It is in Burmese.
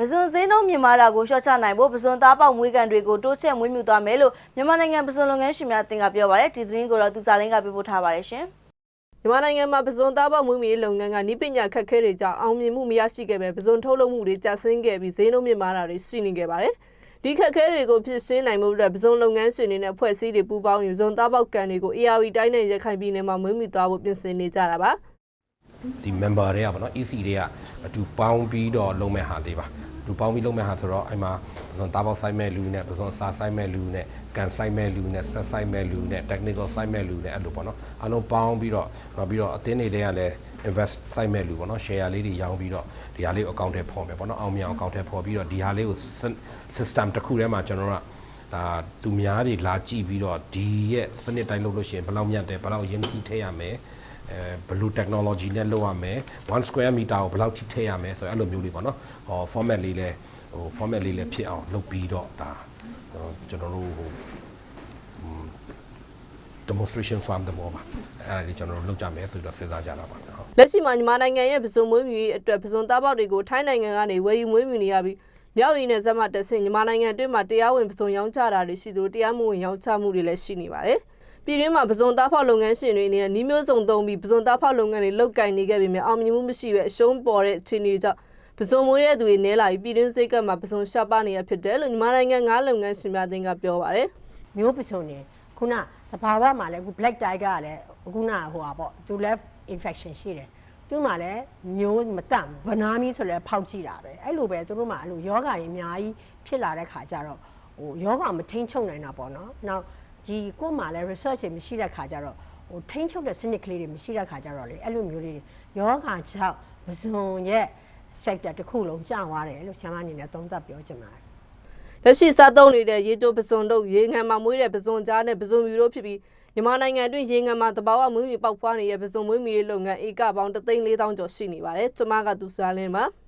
ပဇွန်ဈေးနှုန်းမြင့်မားတာကိုရှော့ချနိုင်ဖို့ပဇွန်သားပေါက်မွေးကန်တွေကိုတိုးချက်မွေးမြူသွားမယ်လို့မြန်မာနိုင်ငံပဇွန်လုပ်ငန်းရှင်များအသင်းကပြောပါတယ်ဒီသတင်းကိုတော့သူစားလင်းကပြပို့ထားပါတယ်ရှင်မြန်မာနိုင်ငံမှာပဇွန်သားပေါက်မွေးမြူရေးလုပ်ငန်းကနိပညာခက်ခဲတွေကြောင့်အောင်မြင်မှုမရရှိခဲ့ပဲပဇွန်ထုတ်လုပ်မှုတွေကျဆင်းခဲ့ပြီးဈေးနှုန်းမြင့်မားတာတွေရှိနေခဲ့ပါတယ်။ဒီခက်ခဲတွေကိုဖြစ်ရှင်းနိုင်မှုအတွက်ပဇွန်လုပ်ငန်းရှင်တွေနဲ့ဖွဲ့စည်းတွေပူးပေါင်းယူပဇွန်သားပေါက်ကန်တွေကို ARV တိုင်းနဲ့ရခိုင်ပြည်နယ်မှာမွေးမြူသွားဖို့ပြင်ဆင်နေကြတာပါ။ဒီ member တွေကပေါ့နော် EC တွေကအတူပေါင်းပြီးတော့လုံးမဲ့ဟာလေးပါ လူပေါင်းပြီးလုံးမဲ့ဟာဆိုတော့အဲ့မှာပစွန်တားပေါက်ဆိုင်မဲ့လူနဲ့ပစွန်စာဆိုင်မဲ့လူနဲ့ကန်ဆိုင်မဲ့လူနဲ့ဆက်ဆိုင်မဲ့လူနဲ့ technical ဆိုင်မဲ့လူနဲ့အဲ့လိုပေါ့နော်အားလုံးပေါင်းပြီးတော့နောက်ပြီးတော့အသင်းတွေတွေကလည်း invest ဆိုင်မဲ့လူပေါ့နော် share လေးတွေရောင်းပြီးတော့ဒီဟာလေးကိုအကောင့်ထဲပေါ်မယ်ပေါ့နော်အောင်မြင်အောင်အကောင့်ထဲပေါ်ပြီးတော့ဒီဟာလေးကို system တစ်ခုထဲမှာကျွန်တော်တို့ကဒါသူများတွေလာကြည့်ပြီးတော့ဒီရဲ့စနစ်တိုင်းလုပ်လို့ရှိရင်ဘယ်လောက်မြတ်တယ်ဘယ်လောက်ရင်းနှီးထည့်ရမယ် အဲဘယ်လို technology နဲ့လုပ်ရမယ်1 square meter ကိုဘယ်လောက်ထိထည့်ရမယ်ဆိုတော့အဲ့လိုမျိုးလေးပေါ့နော်ဟော format လေးလဲဟို format လေးလဲဖြစ်အောင်လုပ်ပြီးတော့ဒါဟိုကျွန်တော်တို့ဟို demonstration farm တဘောပါအဲ့ဒါလေးကျွန်တော်တို့လုပ်ကြမယ်ဆိုတော့စဉ်းစားကြတာပါဟုတ်လက်ရှိမှာမြန်မာနိုင်ငံရဲ့ပဇွန်မွေးမြူရေးအတွက်ပဇွန်သားပေါက်တွေကိုထိုင်းနိုင်ငံကနေဝယ်ယူမွေးမြူနေရပြီးမြောက်ရင်းနဲ့ဇက်မှတက်ဆင်မြန်မာနိုင်ငံအတွင်းမှာတရားဝင်ပဇွန်ရောင်းချတာတွေရှိသလိုတရားမဝင်ရောင်းချမှုတွေလည်းရှိနေပါတယ်။ ပြည်တွင်းမှာပဇွန်သားဖောက်လုပ်ငန်းရှင်တွေအနေနဲ့နှီးမျိုးစုံသုံးပြီးပဇွန်သားဖောက်လုပ်ငန်းတွေလုပ်ကင်နေခဲ့ပေမဲ့အောင်မြင်မှုမရှိပဲအရှုံးပေါ်တဲ့အခြေအနေကြောင့်ပဇွန်မွေးတဲ့သူတွေနဲလာပြီးပြည်တွင်းစိတ်ကပ်မှာပဇွန်ရှားပါနေရဖြစ်တယ်လို့မြန်မာနိုင်ငံငါးလုပ်ငန်းရှင်များအသင်းကပြောပါတယ်။မျိုးပစုံနေခုနသဘာဝမှာလည်းအခု black tiger ကလည်းခုနဟိုပါပေါ့သူလည်း infection ရှိတယ်သူ့မှာလည်းမျိုးမတတ်ဘူးဗနာမီဆိုလည်းဖောက်ကြည့်တာပဲအဲ့လိုပဲသူတို့မှာအဲ့လိုယောဂါတွေအများကြီးဖြစ်လာတဲ့ခါကျတော့ဟိုယောဂါမထိန်ချုပ်နိုင်တာပေါ့နော်နောက် ဒီကိုယ်မှာလည်း research တွေမရှိတဲ့ခါကျတော့ဟိုထိန်ချုပ်တဲ့စနစ်ကလေးတွေမရှိတဲ့ခါကျတော့လေအဲ့လိုမျိုးလေးတွေယောဂါကြောင့်ပဇွန်ရဲ့ sector တစ်ခုလုံးကျသွားတယ်လို့ဆရာမအနေနဲ့သုံးသပ်ပြောချင်ပါတယ်လက်ရှိစားသုံးနေတဲ့ရေချိုပစွန်တို့ရေငံမှာမွေးတဲ့ပစွန်ကြားနဲ့ပစွန်မြူတို့ဖြစ်ပြီးမြန်မာနိုင်ငံအတွင်းရေငံမှာတဘာဝမွေးမြူပေါက်ဖွားနေတဲ့ပစွန်မွေးမြူရေးလုပ်ငန်းဧကပေါင်း3သိန်း4000ကျော်ရှိနေပါတယ်။ကျွန်မကသူစားလင်းပါ။